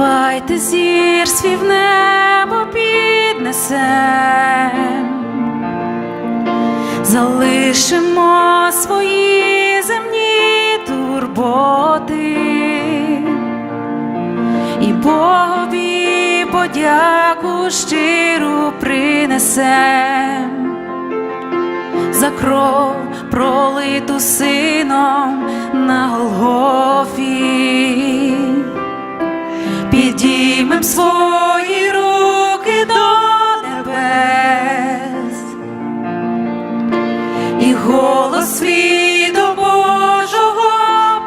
Давайте зір свій в небо піднесем, залишимо свої земні турботи. І Богові подяку щиру принесем. За кров пролиту сином на Голгофі. Підіймем свої руки до небес. І голос свій до Божого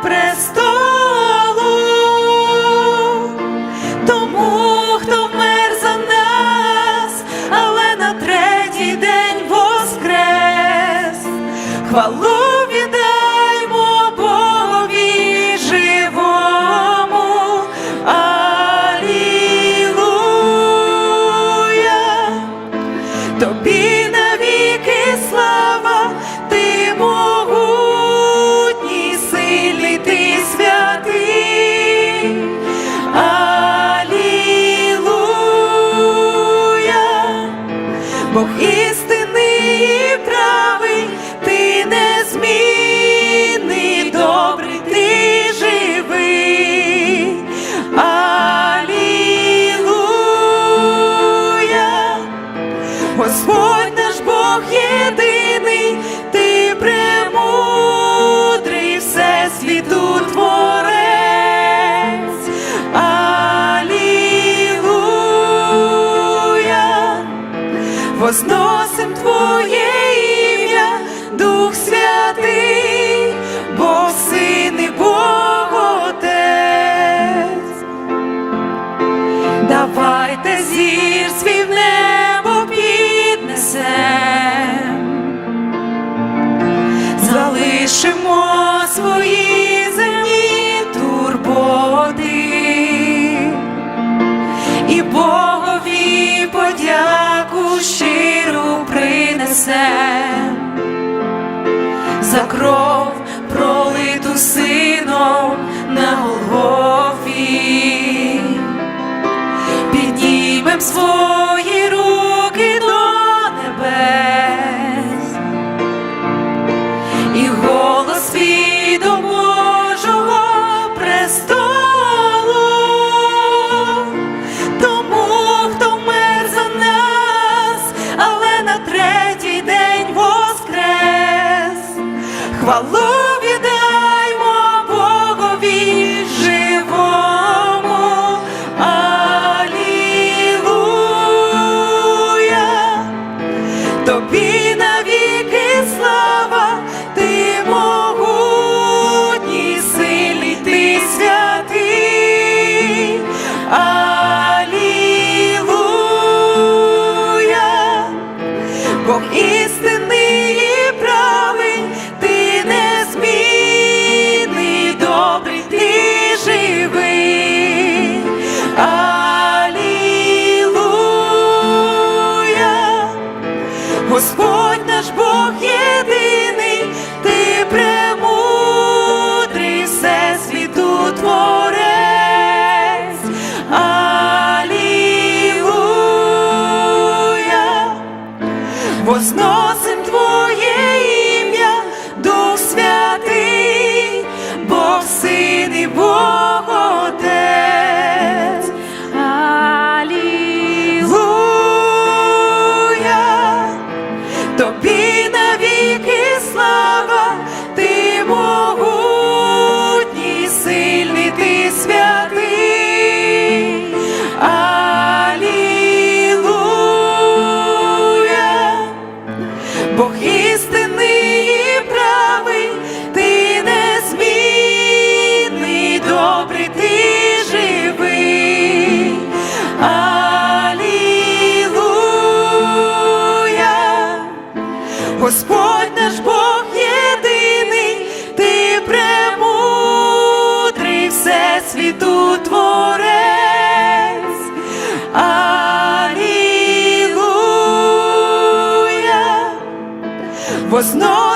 престолу, тому, хто вмер за нас, але на третій день воскрес, хвалу тобі Господь наш Бог єдиний, за кров пролиту сином на Голгофі. Піднімем свої хвалу віддаймо Богові живому. Алілуя, тобі всесвіту творець. Алілуя, возносим Твоє